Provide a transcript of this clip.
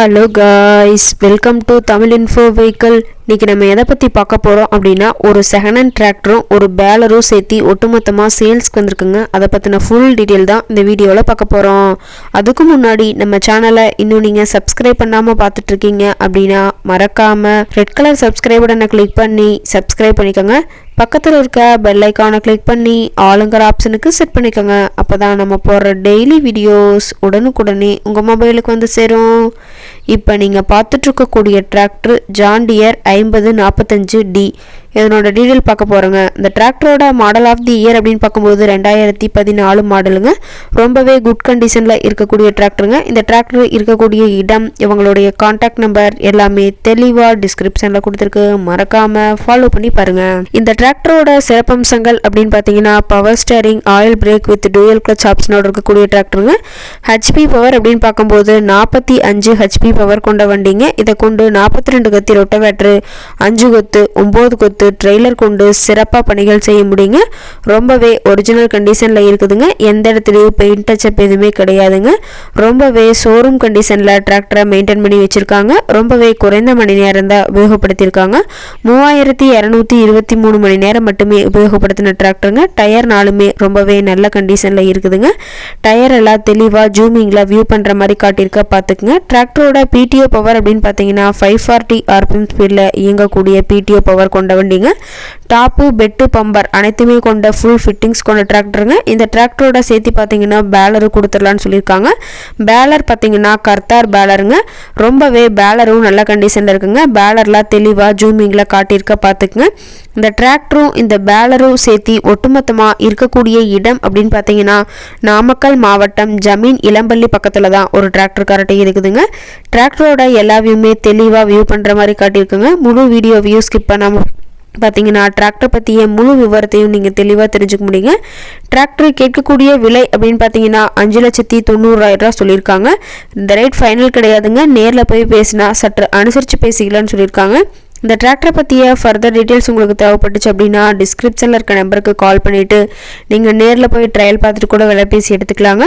Hello guys welcome to Tamil info vehicle இன்றைக்கி நம்ம எதை பற்றி பார்க்க போகிறோம் அப்படின்னா ஒரு செகண்ட் ஹேண்ட் டிராக்டரும் ஒரு பேலரும் சேர்த்து ஒட்டுமொத்தமாக சேல்ஸ்க்கு வந்திருக்குங்க. அதை பற்றின ஃபுல் டீட்டெயில் தான் இந்த வீடியோவில் பார்க்க போகிறோம் அதுக்கு முன்னாடி நம்ம சேனலை இன்னும் நீங்கள் சப்ஸ்கிரைப் பண்ணாமல் பார்த்துட்ருக்கீங்க அப்படின்னா மறக்காமல் ரெட் கலர் சப்ஸ்கிரைப் பட்டனை கிளிக் பண்ணி சப்ஸ்கிரைப் பண்ணிக்கோங்க. பக்கத்தில் இருக்க பெல் ஐக்கானை கிளிக் பண்ணி ஆளுங்கிற ஆப்ஷனுக்கு செட் பண்ணிக்கோங்க. அப்போ தான் நம்ம போடுற டெய்லி வீடியோஸ் உடனுக்குடனே உங்கள் மொபைலுக்கு வந்து சேரும். இப்போ நீங்கள் பார்த்துட்ருக்கக்கூடிய டிராக்டர் ஜாண்டியர் ஐம்பது நாற்பத்தஞ்சு டி. இதனோட டீட்டெயில் பார்க்க போகிறோங்க இந்த டிராக்டரோட மாடல் ஆஃப் தி இயர் அப்படின்னு பார்க்கும்போது ரெண்டாயிரத்தி பதினாலு மாடலுங்க ரொம்பவே குட் கண்டிஷனில் இருக்கக்கூடிய டிராக்டருங்க இந்த டிராக்டர் இருக்கக்கூடிய இடம் இவங்களுடைய காண்டாக்ட் நம்பர் எல்லாமே தெளிவாக டிஸ்கிரிப்ஷனில் கொடுத்துருக்கு. மறக்காமல் ஃபாலோ பண்ணி பாருங்கள் இந்த டிராக்டரோட சிறப்பம்சங்கள் அப்படின்னு பார்த்தீங்கன்னா power steering oil brake with dual clutch ஆப்ஷனோட இருக்கக்கூடிய டிராக்டருங்க ஹெச்பி பவர் அப்படின்னு பார்க்கும்போது நாற்பத்தி அஞ்சு ஹெச்பி பவர் கொண்ட வண்டிங்க. இதை கொண்டு நாற்பத்தி ரெண்டு கத்தி ரொட்டவேட்ரு அஞ்சு கொத்து ஒம்பது கொத்து ட்ரெய்லர் கொண்டு சிறப்பாக பணிகள் செய்ய முடியுங்க. ரொம்பவே ஒரிஜினல் கண்டிஷனில் இருக்குதுங்க. எந்த இடத்துலையும் பெயிண்ட் டச்சப் எதுவுமே கிடையாதுங்க. ரொம்பவே ஷோரூம் கண்டிஷனில் டிராக்டரை மெயின்டைன் பண்ணி வச்சுருக்காங்க. ரொம்பவே குறைந்த மணி நேரம் தான் உபயோகப்படுத்தியிருக்காங்க. மூவாயிரத்தி இரநூத்தி இருபத்தி மூணு மணி நேரம் மட்டுமே உபயோகப்படுத்தின டிராக்டருங்க டயர் நாளுமே ரொம்பவே நல்ல கண்டிஷனில் இருக்குதுங்க. டயர் எல்லாம் தெளிவாக ஜூமிங்கில் வியூ பண்ணுற மாதிரி காட்டியிருக்க பார்த்துக்குங்க. டிராக்டரோட பிடிஓ பவர் அப்படின்னு பார்த்தீங்கன்னா ஃபைவ் ஃபார்ட்டி ஆர்பிஎம் ஸ்பீடில் இயங்கக்கூடிய பிடிஓ பவர் கொண்ட வண்டிங்க டாப்பு பெட்டு பம்பர் அனைத்துமே கொண்ட ஃபுல் ஃபிட்டிங்ஸ் கொண்ட டிராக்டருங்க இந்த டிராக்டரோட சேர்த்து பார்த்தீங்கன்னா பேலரு கொடுத்துடலான்னு சொல்லியிருக்காங்க. பேலர் பார்த்தீங்கன்னா கர்த்தார் பேலருங்க ரொம்பவே பேலரும் நல்ல கண்டிஷனில் இருக்குங்க. பேலர்லாம் தெளிவாக ஜூமிங்கில் காட்டியிருக்க பார்த்துக்குங்க இந்த டிராக்டரும் இந்த பேலரும் சேர்த்து ஒட்டுமொத்தமாக இருக்கக்கூடிய இடம் அப்படின்னு பார்த்தீங்கன்னா நாமக்கல் மாவட்டம் ஜமீன் இளம்பள்ளி பக்கத்தில் தான் ஒரு டிராக்டர் கரட்டை இருக்குதுங்க. டிராக்டரோட எல்லா வியூமே தெளிவாக வியூ பண்ணுற மாதிரி காட்டியிருக்குங்க. முழு வீடியோ வியூ ஸ்கிப் பண்ணாமல் பார்த்தீங்கன்னா டிராக்டர் பற்றிய முழு விவரத்தையும் நீங்கள் தெளிவாக தெரிஞ்சுக்க முடியுங்க. டிராக்டர் கேட்கக்கூடிய விலை அப்படின்னு பார்த்தீங்கன்னா அஞ்சு லட்சத்தி தொண்ணூறாயிரரூவா சொல்லியிருக்காங்க. இந்த ரேட் ஃபைனல் கிடையாதுங்க. நேரில் போய் பேசினா சற்று அனுசரித்து பேசிக்கலான்னு சொல்லியிருக்காங்க. இந்த டிராக்டரை பற்றிய ஃபர்தர் டீட்டெயில்ஸ் உங்களுக்கு தேவைப்பட்டுச்சு அப்படின்னா டிஸ்கிரிப்ஷனில் இருக்க நம்பருக்கு கால் பண்ணிவிட்டு நீங்கள் நேரில் போய் ட்ரையல் பார்த்துட்டு கூட விலை பேசி எடுத்துக்கலாங்க.